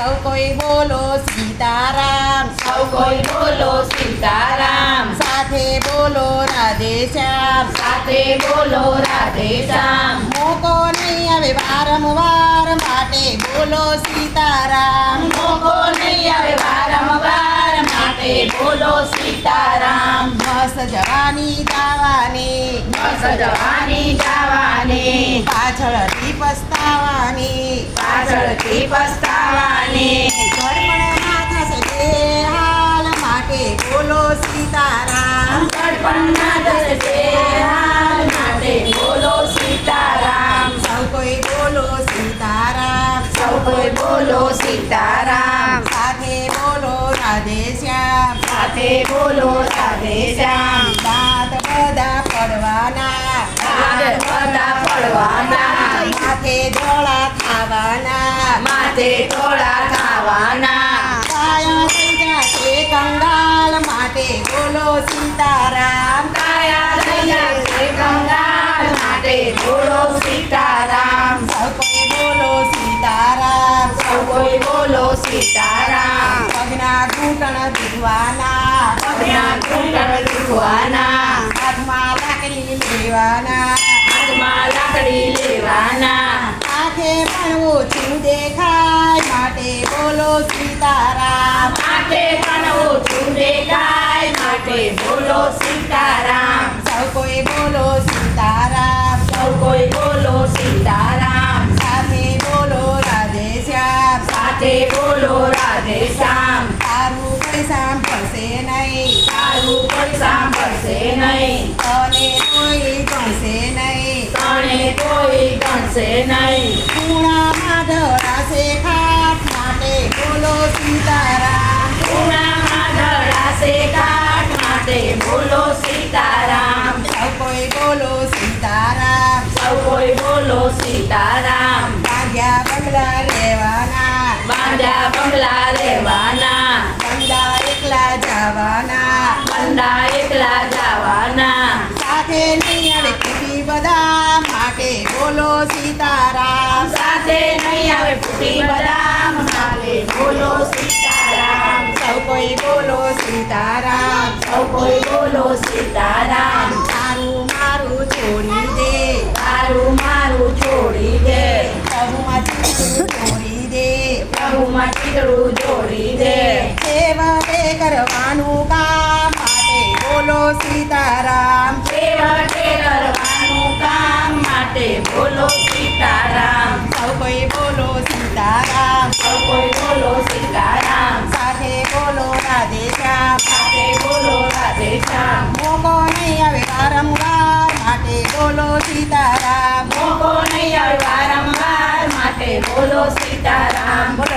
સૌ કોઈ બોલો સીતારામ સૌ કોઈ બોલો સીતારામ સાથે બોલો રાધે શ્યામ સાથે બોલો રાધે શ્યામ મોકો નહીં આવે વારંવાર માટે બોલો સીતારામ મોકો નહીં આવે વારંવાર માટે બોલો સીતારામ બસ જવાની જવાની બસ જવાની જવાની પાછળથી પસ્તાવાની પાછળથી પસ્તાવાની બોલો સીતારામ માટે બોલો સીતારામ સૌ બોલો સીતારામ બોલો સીતારામ સાથે બોલો રાધે શ્યામ સાથે બોલો રાધે શ્યામ દાંત બધા પડવાના દાંત પડવાના માથે ધોળા ખાવાના માથે થોડા ખાવાના કાયા થઈ જશે કંગાલ માટે બોલો સીતારામ. કાયા કંગાળ માટે બોલો સીતારામ. સૌ કોઈ બોલો સીતારામ. સૌ કોઈ બોલો સીતારામ. પગના ઘૂંટણ દીવાના પગના ઘૂંટણ દુખવાના હાથમાં લાકડી લેવાના. સીતારામ. માટે પણ ઓછું ગાય માટે બોલો સીતારામ. સૌ કોઈ બોલો સીતારામ. સૌ કોઈ બોલો સીતારામ. સાથે બોલો રાધે શ્યામ. સાથે બોલો રાધે શ્યામ. તારું કોઈ સાંભળશે નહીં. તારું કોઈ સાંભળશે નહીં. તને કોઈ ગણશે નહીં. તને કોઈ ગણશે નહીં. પૂણા માધરા માટે બોલો સીતારામ ખૂણામાં ધરાશે કાઠ માટે બોલો સીતારામ સૌ કોઈ બોલો સીતારામ સૌ કોઈ બોલો સીતારામ. બાંધ્યા બંગલા રહેવાના. બાંધ્યા બંગલા રહેવાના. બંગલા એકલા જવાના. બંડા એકલા જવાના. સાથે નહીં આવે બધા. માટે બોલો સીતારામ. સાથે નહીં આવે ફૂટી બોલો સીતારામ, સૌ કોઈ બોલો સીતારામ, સૌ કોઈ બોલો સીતારામ. તારું મારું છોડી દે, તારું મારું છોડી દે. પ્રભુમાં ચીકણું છોડી દે, પ્રભુમાં ચીતડું જોડી દે. સેવકે કરવાનું કામ, માટે બોલો સીતારામ. છેવટે કરવાનું કામ, માટે બોલો આવે વારંવાર માટે બોલો સીતારામ મોકો નહીં વારંવાર માટે બોલો સીતારામ. બોલો